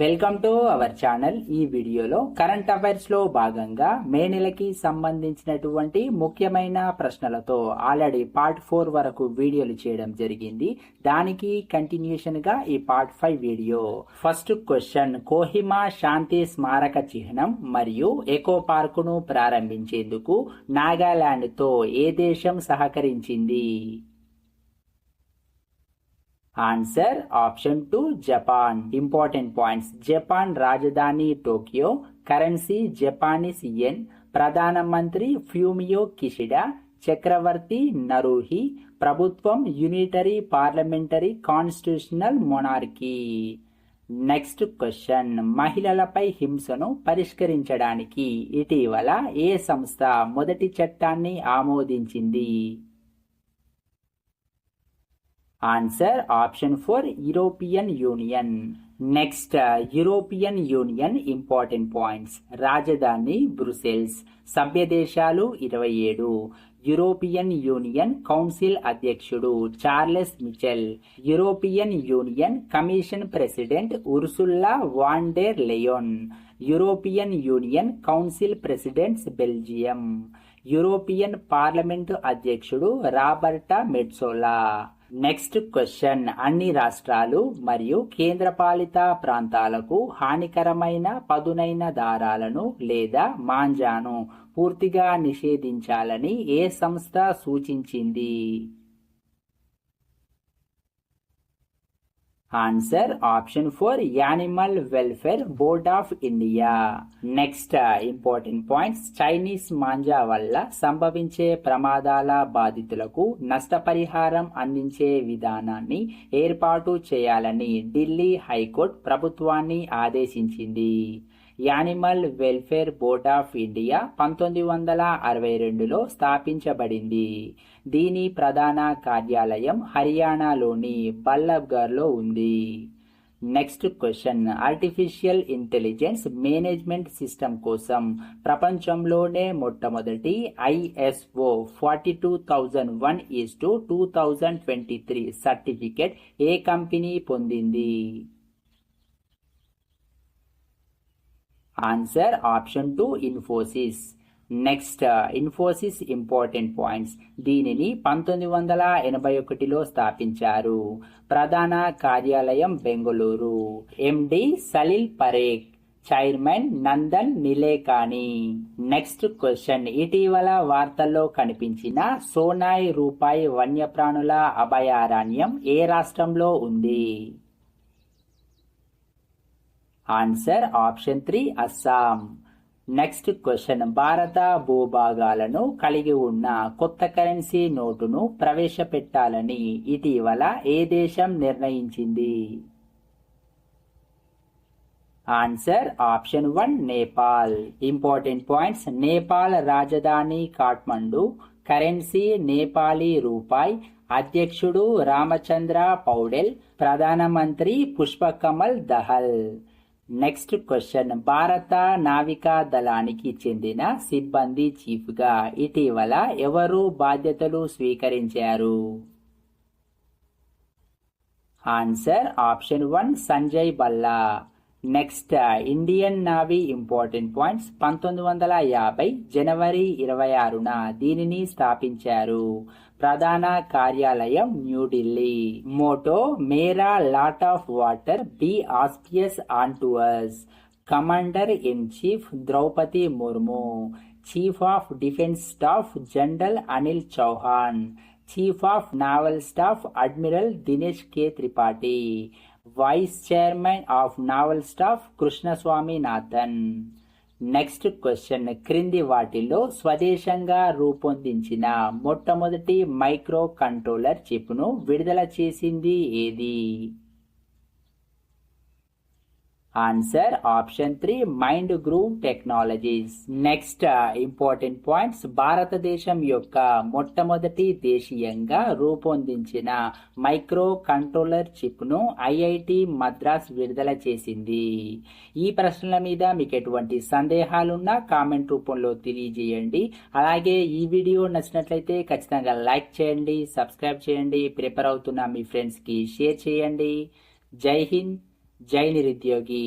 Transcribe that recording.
Welcome to our channel ఈ వీడియోలో current అఫైర్స్లో భాగంగా మే నెలకి సంబంధించినటువంటి ముఖ్యమైన ప్రశ్నలతో ఆల్రెడీ పార్ట్ ఫోర్ వరకు వీడియోలు చేయడం జరిగింది. దానికి కంటిన్యూషన్గా ఈ part five video. First question Kohima శాంతి స్మారక చిహ్నం మరియు ఎకో పార్కును ప్రారంభించేందుకు నాగాలాండ్తో ఏ దేశం సహకరించింది? Answer option two Japan important points Japan రాజధాని టోక్యో కరెన్సీ జపానీస్ యెన్ ప్రధానమంత్రి ఫ్యూమియో కిషిడా చక్రవర్తి నరూహి ప్రభుత్వం unitary parliamentary constitutional monarchy next question మహిళలపై హింసను పరిష్కరించడానికి ఇటీవల ఏ సంస్థ మొదటి చట్టాన్ని ఆమోదించింది? Answer option four European Union next European Union important points రాజధాని బ్రుసెల్స్ సభ్య దేశాలు ఇరవై ఏడు యూరోపియన్ యూనియన్ కౌన్సిల్ అధ్యక్షుడు Charles Michel European Union commission president Ursula von der Leyen European Union council presidents Belgium European parliament అధ్యక్షుడు Roberta మెట్సోలా next question అన్ని రాష్ట్రాలు మరియు కేంద్రపాలిత ప్రాంతాలకు హానికరమైన పదునైన దారాలను లేదా మాంజాను పూర్తిగా నిషేధించాలని ఏ సంస్థ సూచించింది? Answer option four animal welfare board of India next important points Chinese manja వల్ల సంభవించే ప్రమాదాల బాధితులకు నష్టపరిహారం అందించే విధానాన్ని ఏర్పాటు చేయాలని ఢిల్లీ హైకోర్టు ప్రభుత్వాన్ని ఆదేశించింది. Animal welfare board of India పంతొమ్మిది వందల అరవై రెండులో స్థాపించబడింది. దీని ప్రధాన కార్యాలయం హర్యానాలోని బల్లబ్గర్లో ఉంది. Next question. Artificial intelligence management system కోసం ప్రపంచంలోనే మొట్టమొదటి ISO forty two thousand one is to two thousand twenty three certificate A company పొందింది? Answer option two Infosys next Infosys important points దీనిని పంతొమ్మిది వందల ఎనభై ఒకటిలో స్థాపించారు. ప్రధాన కార్యాలయం Bengaluru. MD Salil Parekh chairman Nandan Nilekani next question ఇటీవల వార్తల్లో కనిపించిన సోనాయ్ రూపాయి వన్యప్రాణుల అభయారణ్యం ఏ రాష్ట్రంలో ఉంది? Answer option three Assam next question భారత భూభాగాలను కలిగి ఉన్న కొత్త కరెన్సీ నోటును ప్రవేశపెట్టాలని ఇటీవల ఏ దేశం నిర్ణయించింది? Answer option one Nepal important points Nepal రాజధాని కాఠ్మండు. కరెన్సీ నేపాలీ రూపాయి. అధ్యక్షుడు రామచంద్ర పౌడెల్. ప్రధానమంత్రి పుష్పకమల్ దహల్. నెక్స్ట్ క్వశ్చన్ భారత నావికా దళానికి చెందిన సిబ్బంది చీఫ్గా ఇటీవల ఎవరు బాధ్యతలు స్వీకరించారు answer option one Sanjay Bhalla next Indian Navy important points పంతొమ్మిది వందల యాభై జనవరి ఇరవై ఆరున దీనిని స్థాపించారు. ప్రధాన కార్యాలయం New Delhi motto may the lord of water be auspicious unto us commander in chief Droupadi Murmu chief of defence staff general Anil Chauhan chief of naval staff admiral Dinesh K Tripathi vice chairman of naval staff Krishnaswaminathan next question క్రింది వాటిలో స్వదేశంగా రూపొందించిన మొట్టమొదటి micro controller చిప్ను విడుదల చేసింది ఏది? Answer option three Mindgrove Technologies next important points భారతదేశం యొక్క మొట్టమొదటి దేశీయంగా రూపొందించిన మైక్రో కంట్రోలర్ చిప్ను ఐఐటి మద్రాస్ విడుదల చేసింది. ఈ ప్రశ్నల మీద మీకు ఎటువంటి సందేహాలున్నా కామెంట్ రూపంలో తెలియజేయండి. అలాగే ఈ వీడియో నచ్చినట్లయితే ఖచ్చితంగా లైక్ చేయండి సబ్స్క్రైబ్ చేయండి ప్రిపేర్ అవుతున్న మీ ఫ్రెండ్స్కి షేర్ చేయండి. జై హింద్. జై నిరుద్యోగి